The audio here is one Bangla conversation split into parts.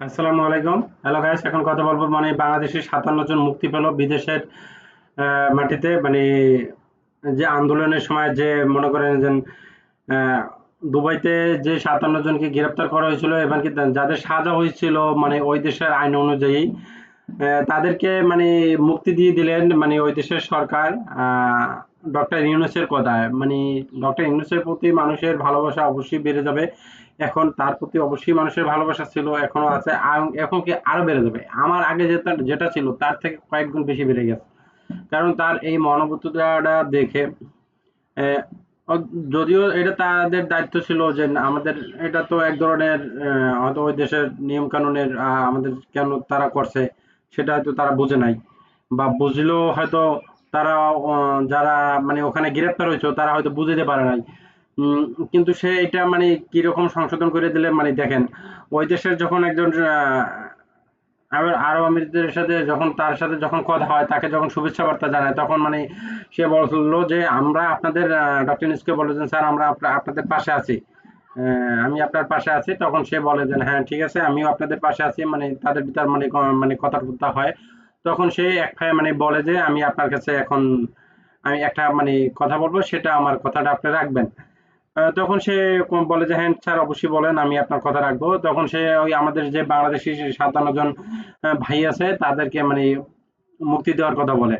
আসসালামু আলাইকুম। হ্যালো গাইস এখন কথা বলব মানে বাংলাদেশের সাতান্ন জন মুক্তি পেল বিদেশের মাটিতে। মানে যে আন্দোলনের সময় যে মনে করেন যে আহ, দুবাইতে যে সাতান্ন জনকে গ্রেপ্তার করা হয়েছিল এবং কি যাদের সাজা হয়েছিল মানে ওই দেশের আইন অনুযায়ী আহ, তাদেরকে মানে মুক্তি দিয়ে দিলেন মানে ওই দেশের সরকার। ডক্টর ইউনুসের কথায় মানে ডক্টর ইউনুসের প্রতি মানুষের ভালোবাসা অবশ্যই বেড়ে যাবে। এখন তার প্রতি অবশ্যই মানুষের ভালোবাসা ছিল, এখনও আছে। এখন কি আরও বেড়ে যাবে? আমার আগে যেটা যেটা ছিল, তার থেকে কয়েক গুণ বেশি বেড়ে গেছে। কারণ তার এই মানবতাটা দেখে যদিও এটা তাদের দায়িত্ব ছিল যে আমাদের, এটা তো এক ধরনের হয়তো ওই দেশের নিয়ম কানুনের আমাদের কেন তারা করছে, সেটা হয়তো তারা বুঝে নাই। বা বুঝলেও হয়তো তারা যারা মানে ওখানে গ্রেপ্তার হয়েছে, তারা হয়তো বুঝতে পারে নাই। কিন্তু সে এটা মানে কীরকম সংশোধন করে দিলে মানে দেখেন, ওই দেশের যখন একজন আবার আরব আমিরাতের সাথে যখন, তার সাথে যখন কথা হয়, তাকে যখন শুভেচ্ছা বার্তা জানায়, তখন মানে সে বলল যে, আমরা আপনাদের ডক্টর ইউনূসকে বলে যে স্যার, আমরা আপনাদের পাশে আছি। আমি আপনার পাশে আছি, তখন সে বলে যে হ্যাঁ ঠিক আছে, আমিও আপনাদের পাশে আছি। মানে তাদের ভিতর মানে মানে কথা টথা হয়। তখন সে এক মানে বলে যে, আমি আপনার কাছে এখন, আমি একটা মানে কথা বলব, সেটা আমার কথাটা আপনি রাখবেন। তখন সে বলে যে হ্যাঁ স্যার, অবশ্যই বলেন, আমি আপনার কথা রাখব। তখন সে ওই আমাদের যে বাংলাদেশি সাতান্ন জন ভাই আছে, তাদেরকে মানে মুক্তি দেওয়ার কথা বলে।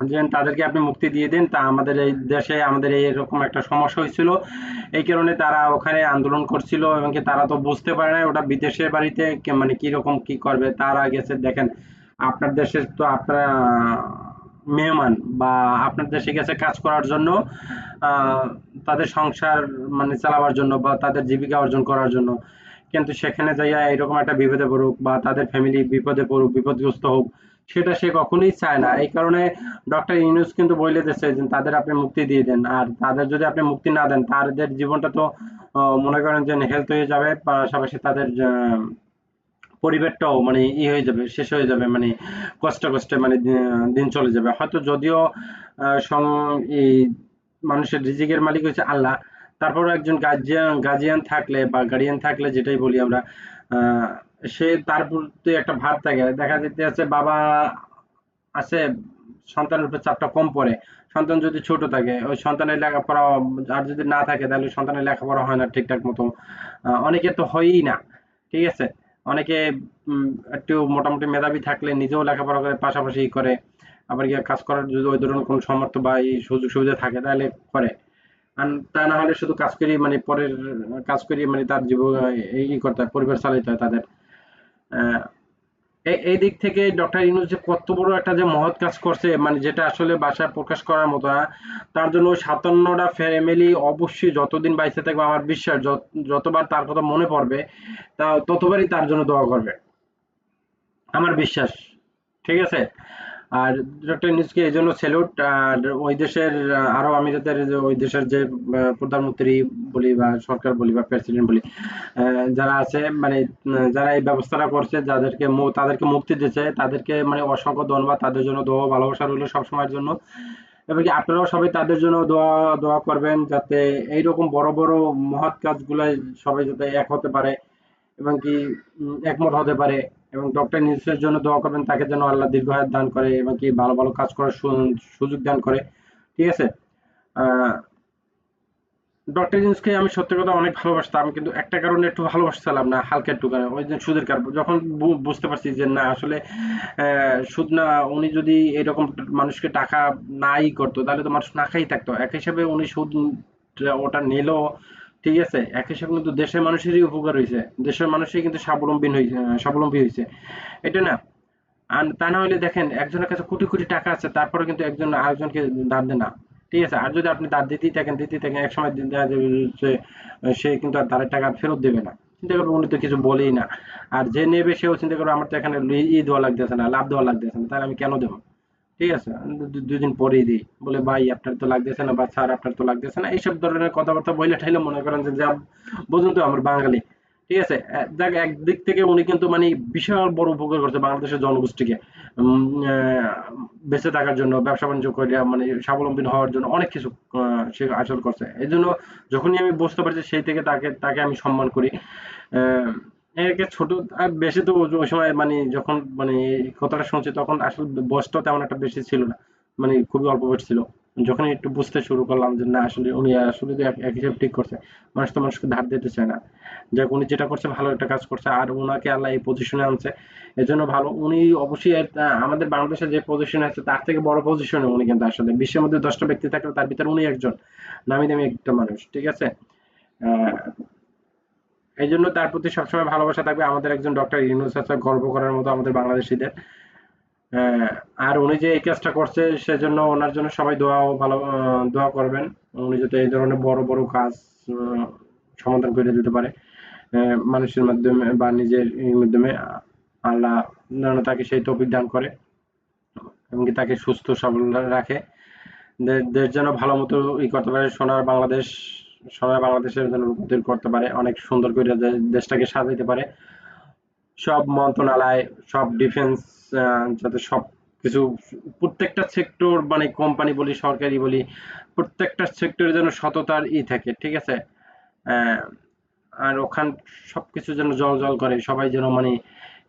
যে তাদেরকে আপনি মুক্তি দিয়ে দিন, তা আমাদের এই দেশে আমাদের এই এরকম একটা সমস্যা হয়েছিল। এই কারণে তারা ওখানে আন্দোলন করছিল এবং কি তারা তো বুঝতে পারে না ওটা বিদেশের বাড়িতে মানে কি রকম কি করবে, তারা গেছে, দেখেন। আপনার দেশের তো আপনারা মেহমান বা আপনার দেশে গেছে কাজ করার জন্য তাদের সংসার মানে চালাবার জন্য বা তাদের জীবিকা অর্জন করার জন্য। কিন্তু সেখানে যাইয়া এরকম একটা বিপদে পড়ুক বা তাদের ফ্যামিলি বিপদে পড়ুক, বিপদগ্রস্ত হোক, সেটা সে কখনোই চায় না। এই কারণে ডক্টর ইউনুস কিন্তু বলে দিচ্ছে যে তাদের আপনি মুক্তি দিয়ে দেন। আর তাদের যদি আপনি মুক্তি না দেন, তাদের জীবনটা তো মনে করেন যে হেলথ হয়ে যাবে, পাশাপাশি তাদের পরিবারটাও মানে ই হয়ে যাবে শেষ হয়ে যাবে মানে কষ্টে কষ্টে মানে দিন চলে যাবে। হয়তো যদিও এই মানুষের রিজিকের মালিক হচ্ছে আল্লাহ। তারপর একজন গার্জিয়ান গার্জিয়ান থাকলে বা গার্ডিয়ান থাকলে যেটাই বলি আমরা সে তার প্রতি একটা ভাব থাকে। দেখা যেতে আছে বাবা আছে সন্তানের উপর চাপটা কম পড়ে। সন্তান যদি ছোট থাকে ওই সন্তানের লেখাপড়া আর যদি না থাকে তাহলে সন্তানের লেখাপড়া হয় না ঠিকঠাক মতো। আহ, অনেকের তো হয়ই না ঠিক আছে? অনেকে একটু মোটামুটি মেধাবী থাকলে নিজেও লেখাপড়া করে পাশাপাশি করে আবার গিয়ে কাজ করার যদি ওই ধরনের কোনো সামর্থ্য বা এই সুযোগ সুবিধা থাকে তাহলে করে। আর তা না হলে শুধু কাজ করি মানে পরের কাজ করি মানে তার জীবন এই করতে হয় পরিবার চালাইতে হয় তাদের। আহ, এই দিক থেকে ডক্টর ইউনুস যে কত বড় একটা যে মহৎ কাজ করছে মানে যেটা আসলে ভাষায় প্রকাশ করার মতো না, তার জন্য ওই সাতান্নটা ফ্যামিলি অবশ্যই যতদিন বাইসে থাকবে, আমার বিশ্বাস যতবার তার কথা মনে পড়বে, তা ততবারই তার জন্য দোয়া করবে। আমার বিশ্বাস। ঠিক আছে? আর ডক্টর ইউনূসকে এই জন্য স্যালুট আর ওই দেশের আরব আমিরাতের ওই দেশের যে প্রধানমন্ত্রী বলি বা সরকার বলি বা প্রেসিডেন্ট বলি যারা আছে মানে যারা এই ব্যবস্থাটা করছে, যাদেরকে তাদেরকে মুক্তি দিচ্ছে তাদেরকে মানে অসংখ্য ধন্যবাদ, তাদের জন্য দোয়া ভালোবাসা রইল সবসময়ের জন্য। এবং কি আপনারাও সবাই তাদের জন্য দোয়া দোয়া করবেন, যাতে এইরকম বড় বড় মহৎ কাজগুলো সবাই যাতে এক হতে পারে। এবং কি একমত হতে পারে এবং ডক্টর নিউজের জন্য দোয়া করবেন, তাকে যেন আল্লাহ দীর্ঘায়ু দান করে এবং কি ভালো ভালো কাজ করার সুযোগ দান করে। ঠিক আছে? ডক্টর ইউনূসকে আমি সত্যি কথা অনেক ভালোবাসতাম, কিন্তু একটা কারণে একটু ভালোবাসছিলাম না, হালকা একটু কারণে। ওই যে সুদের কারণ। যখন বুঝতে পারছি যে না, আসলে সুদ না, উনি যদি এরকম মানুষকে টাকা নাই করতো, তাহলে তো মানুষ না খাই থাকতো। এক হিসাবে উনি সুদ, ওটা নিলো ঠিক আছে এক হিসাবে কিন্তু দেশের মানুষেরই উপকার হয়েছে দেশের মানুষই কিন্তু স্বাবলম্বী হয়েছে স্বাবলম্বী হয়েছে এটা না আর তা না হলে দেখেন একজনের কাছে কোটি কোটি টাকা আছে তারপরে কিন্তু একজন আরেকজনকে ধার দেয় না ঠিক আছে আর যদি আপনি ধার দিতেই থাকেন দিতেই থাকেন এক সময় সে কিন্তু আর ধারের টাকা ফেরত দেবে না চিন্তা করব উনি তো কিছু বলেই না আর যে নেবে সেও চিন্তা করব আমার তো এখানে ই দেওয়া লাগতেছে না লাভ দেওয়া লাগতেছে না তাহলে আমি কেন দেবো ঠিক আছে দুদিন পরেই দিই। বলে ভাই আপনার তো লাগতেছে না বা স্যার আপনার তো লাগতেছে না। এইসব ধরনের কথাবার্তা বইলে ঠাইলে মনে করেন যে যা বুঝুন তো আমার বাঙালি। ঠিক আছে দেখ একদিক থেকে উনি কিন্তু মানে বিশাল বড় উপকার করছে বাংলাদেশের জনগোষ্ঠীকে। বেঁচে থাকার জন্য ব্যবসা বাণিজ্য করে মানে স্বাবলম্বী হওয়ার জন্য অনেক কিছু সে আসল করছে। এই জন্য যখনই আমি বুঝতে পারছি সেই থেকে তাকে তাকে আমি সম্মান করি। আহ, একে ছোট আর বেশি তো ওই সময় মানে যখন মানে এই কথাটা শুনছি তখন আসলে বয়সটাও তেমন একটা বেশি ছিল না। মানে খুবই অল্প বয়স ছিল। যখন একটু বুঝতে শুরু করলাম যে না আসলে উনি আসলে এক হিসাব ঠিক করছে মানুষ তো মানুষকে ধার দিতে চায় না। যাক উনি যেটা করছে ভালো একটা কাজ করছে আর ওনাকে আল্লাহ এই পজিশনে আনছে। এজন্য ভালো উনি অবশ্যই আমাদের বাংলাদেশে যে পজিশনে আছে তার থেকে বড় পজিশনে উনি কিন্তু আসলে। বিশ্বের মধ্যে দশটা ব্যক্তি থাকলে তার ভিতরে উনি একজন। নামি দামি একটা মানুষ ঠিক আছে? আহ, এই জন্য তার প্রতি সবসময় ভালোবাসা থাকবে আমাদের একজন ডক্টর ইউনুস আছে গর্ব করার মতো আমাদের বাংলাদেশিদের। আর উনি যে এই কাজটা করছে, সেজন্য ওনার জন্য সবাই দোয়া ভালো দোয়া করবেন। উনি যাতে এই ধরনের বড় বড় কাজ সমাধান করে দিতে পারে। মানুষের মাধ্যমে বা নিজের মাধ্যমে আল্লাহ যেন তাকে সেই তৌফিক দান করে এমনকি তাকে সুস্থ, সবল রাখে। দেশ যেন ভালো মতো ই করতে পারে সোনার বাংলাদেশ। সোনার বাংলাদেশের যেন রূপান্তর করতে পারে, অনেক সুন্দর করে দেশটাকে সাজাইতে পারে। সব মন্ত্রণালয়, সব ডিফেন্স যাতে সব কিছু, প্রত্যেকটা সেক্টর মানে কোম্পানি বলি, সরকারি বলি, প্রত্যেকটা সেক্টরে যেন সততার ই থাকে, ঠিক আছে? আর ওখান সবকিছু যেন জল জল করে, সবাই যেন মানে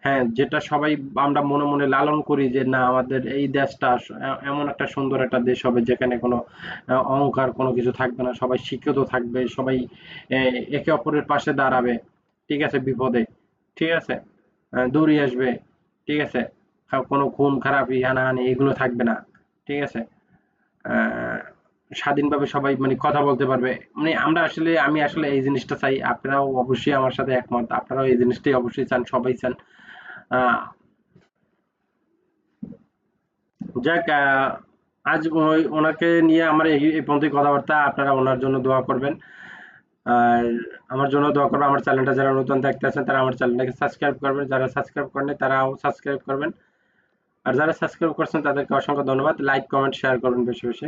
হ্যাঁ যেটা সবাই আমরা মনে মনে লালন করি যে না আমাদের এই দেশটা এমন একটা সুন্দর একটা দেশ হবে যেখানে কোনো অহংকার কোনো কিছু থাকবে না। সবাই শিক্ষিত থাকবে সবাই একে অপরের পাশে দাঁড়াবে ঠিক আছে বিপদে ঠিক আছে? দৌড়িয়ে আসবে ঠিক আছে? কোনো খুন খারাপি হানাহানি এগুলো থাকবে না ঠিক আছে? আহ, স্বাধীনভাবে সবাই মানে কথা বলতে পারবে। মানে আমরা আসলে, আমি আসলে এই জিনিসটা চাই। আপনারাও অবশ্যই আমার সাথে একমত। আপনারাও এই জিনিসটাই অবশ্যই চান, সবাই চান। যাক আজ ওই ওনাকে নিয়ে আমার এই পর্যন্তই কথাবার্তা। আপনারা ওনার জন্য দোয়া করবেন। আর আমার জন্য দোয়া করবেন। আমার চ্যানেলটা যারা নতুন দেখতে আছেন, তারা আমার চ্যানেলটাকে সাবস্ক্রাইব করবেন। যারা সাবস্ক্রাইব করেন তারাও সাবস্ক্রাইব করবেন। আর যারা সাবস্ক্রাইব করছেন, তাদেরকে অসংখ্য ধন্যবাদ। লাইক, কমেন্ট, শেয়ার করবেন বেশি বেশি।